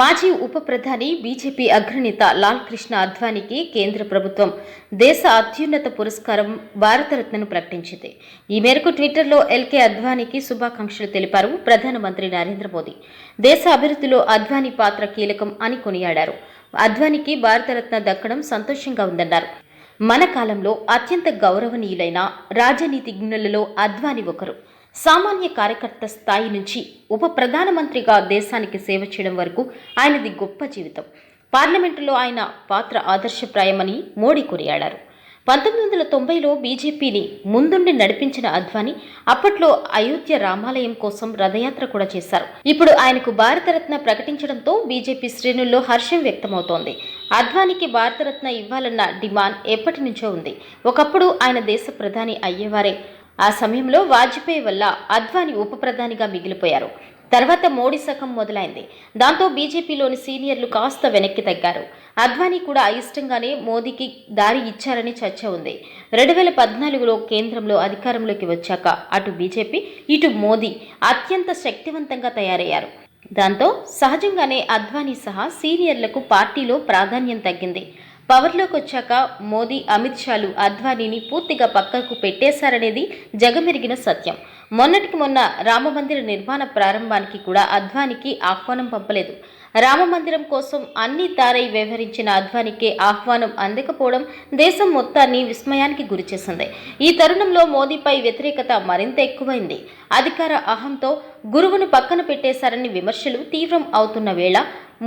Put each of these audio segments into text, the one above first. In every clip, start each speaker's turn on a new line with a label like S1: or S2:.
S1: మాజీ ఉప ప్రధాని బీజేపీ అగ్రనేత లాల్ కృష్ణ అద్వానీకి కేంద్ర ప్రభుత్వం దేశ అత్యున్నత పురస్కారం భారతరత్నను ప్రకటించింది. ఈ మేరకు ట్విట్టర్లో ఎల్కే అద్వానీకి శుభాకాంక్షలు తెలిపారు ప్రధానమంత్రి నరేంద్ర మోదీ. దేశ అభివృద్ధిలో అద్వానీ పాత్ర కీలకం అని కొనియాడారు. అద్వానీకి భారతరత్న దక్కడం సంతోషంగా ఉందన్నారు. మన కాలంలో అత్యంత గౌరవనీయులైన రాజనీతిజ్ఞులలో అద్వానీ ఒకరు. సామాన్య కార్యకర్త స్థాయి నుంచి ఉప ప్రధానమంత్రిగా దేశానికి సేవ చేయడం వరకు ఆయనది గొప్ప జీవితం. పార్లమెంటులో ఆయన పాత్ర ఆదర్శప్రాయమని మోడీ కొనియాడారు. పంతొమ్మిది వందల తొంభైలో బీజేపీని ముందుండి నడిపించిన అద్వానీ అప్పట్లో అయోధ్య రామాలయం కోసం రథయాత్ర కూడా చేశారు. ఇప్పుడు ఆయనకు భారతరత్న ప్రకటించడంతో బీజేపీ శ్రేణుల్లో హర్షం వ్యక్తమవుతోంది. అద్వానీకి భారతరత్న ఇవ్వాలన్న డిమాండ్ ఎప్పటి నుంచో ఉంది. ఒకప్పుడు ఆయన దేశ ప్రధాని అయ్యేవారే. ఆ సమయంలో వాజ్పేయి వల్ల అద్వానీ ఉప ప్రధానిగా మిగిలిపోయారు. తర్వాత మోడీ శకం మొదలైంది. దాంతో బీజేపీలోని సీనియర్లు కాస్త వెనక్కి తగ్గారు. అద్వానీ కూడా అయిష్టంగానే మోదీకి దారి ఇచ్చారని చర్చ ఉంది. రెండు వేల పద్నాలుగులో కేంద్రంలో అధికారంలోకి వచ్చాక అటు బీజేపీ ఇటు మోదీ అత్యంత శక్తివంతంగా తయారయ్యారు. దాంతో సహజంగానే అద్వానీ సహా సీనియర్లకు పార్టీలో ప్రాధాన్యం తగ్గింది. పవర్లోకి వచ్చాక మోదీ అమిత్ షాలు అద్వానీని పూర్తిగా పక్కకు పెట్టేశారనేది జగమెరిగిన సత్యం. మొన్నటికి మొన్న రామమందిర నిర్మాణ ప్రారంభానికి కూడా అద్వానికి ఆహ్వానం పంపలేదు. రామమందిరం కోసం అన్ని తారై వ్యవహరించిన అద్వానికే ఆహ్వానం అందకపోవడం దేశం మొత్తాన్ని విస్మయానికి గురిచేసింది ఈ తరుణంలో మోదీపై వ్యతిరేకత మరింత ఎక్కువైంది. అధికార అహంతో గురువును పక్కన పెట్టేశారని విమర్శలు తీవ్రం అవుతున్న వేళ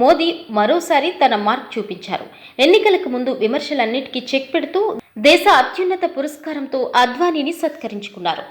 S1: మోదీ మరోసారి తన మార్క్ చూపించారు. ఎన్నికలకు ముందు విమర్శలన్నిటికీ చెక్ పెడుతూ దేశ అత్యున్నత పురస్కారంతో అద్వానీని సత్కరించుకున్నారు.